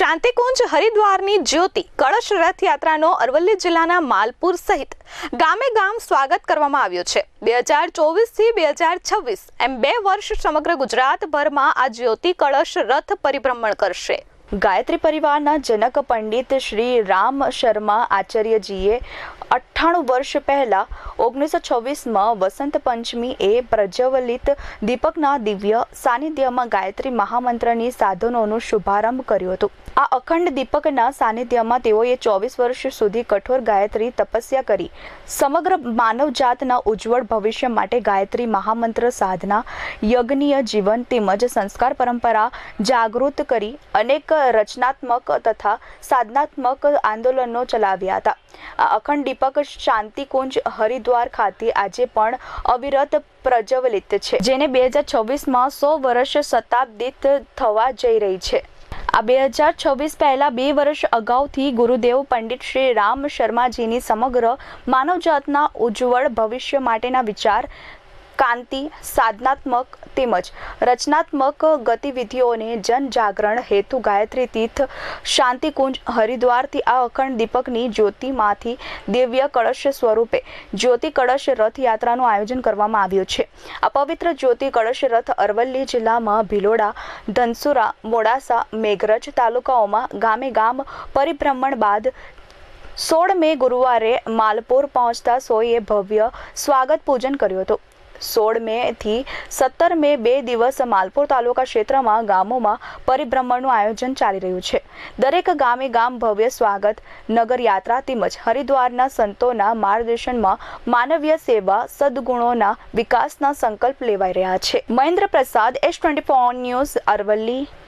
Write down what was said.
શાંતિકુંજ, હરિદ્વારની જ્યોતિ, કળશ રથયાત્રાનો અરવલ્લી જિલ્લાના માલપુર સહિત ગામે ગામ સ્વાગત કરવામાં આવ્યું છે. બે હજાર ચોવીસથી બે હજાર છવ્વીસ, એમ બે વર્ષ સમગ્ર ગુજરાતભરમાં આ જ્યોતિ, કળશ, રથ પરિભ્રમણ કરશે. ગાયત્રી પરિવારના જનક પંડિત શ્રી રામ શર્મા આચાર્યજીએ અઠ્ઠાણું વર્ષ પહેલાં ઓગણીસો છવ્વીસમાં વસંત પંચમી એ પ્રજ્વલિત દીપકના દિવ્ય સાનિધ્યમાં ગાયત્રી મહામંત્રની સાધનોનો શુભારંભ કર્યો હતો. આ અખંડ દીપકના સાનિધ્યમાં તેઓએ ચોવીસ વર્ષ સુધી કઠોર ગાયત્રી તપસ્યા કરી. સમગ્ર માનવજાતના ઉજ્જવળ ભવિષ્ય માટે ગાયત્રી મહામંત્ર સાધના, યજ્ઞીય જીવન તેમજ સંસ્કાર પરંપરા જાગૃત કરી અનેક રચનાત્મક તથા સાધનાત્મક આંદોલનો ચલાવ્યા હતા. આ અખંડ દીપક શાંતિકુંજ હરિદ્વાર ખાતે આજે પણ અવિરત પ્રજ્વલિત છે, જેને બે હજાર છવ્વીસમાં સો વર્ષ શતાબ્દિત થવા જઈ રહી છે. આ બે હજાર છવ્વીસ પહેલા બે વર્ષ અગાઉથી ગુરુદેવ પંડિત શ્રી રામ શર્માજીની સમગ્ર માનવજાતના ઉજ્જવળ ભવિષ્ય માટેના વિચાર કાંતિ, સાધનાત્મક તેમજ રચનાત્મક ગતિવિધિઓને જનજાગરણ હેતુ ગાયત્રી તીર્થ, શાંતિકુંજ, હરિદ્વારથી આ અખંડ દીપકની જ્યોતિમાંથી દિવ્ય કળશ સ્વરૂપે જ્યોતિ કળશ રથયાત્રાનું આયોજન કરવામાં આવ્યું છે. આ પવિત્ર જ્યોતિ કળશ રથ અરવલ્લી જિલ્લામાં ભિલોડા, ધનસુરા, મોડાસા, મેઘરજ તાલુકાઓમાં ગામે ગામ પરિભ્રમણ બાદ સોળ મે ગુરુવારે માલપુર પહોંચતા સોઈએ ભવ્ય સ્વાગત પૂજન કર્યું હતું. સોળ મે થી સત્તર મે બે દિવસ માલપુર તાલુકા ક્ષેત્રમાં ગામોમાં પરિભ્રમણનું આયોજન ચાલી રહ્યું છે. દરેક ગામે ગામ ભવ્ય સ્વાગત નગર યાત્રા તેમજ હરિદ્વારના સંતોના માર્ગદર્શનમાં માનવીય સેવા, સદગુણોના વિકાસના સંકલ્પ લેવાઈ રહ્યા છે. Mahendra Prasad S twenty four news Aravalli.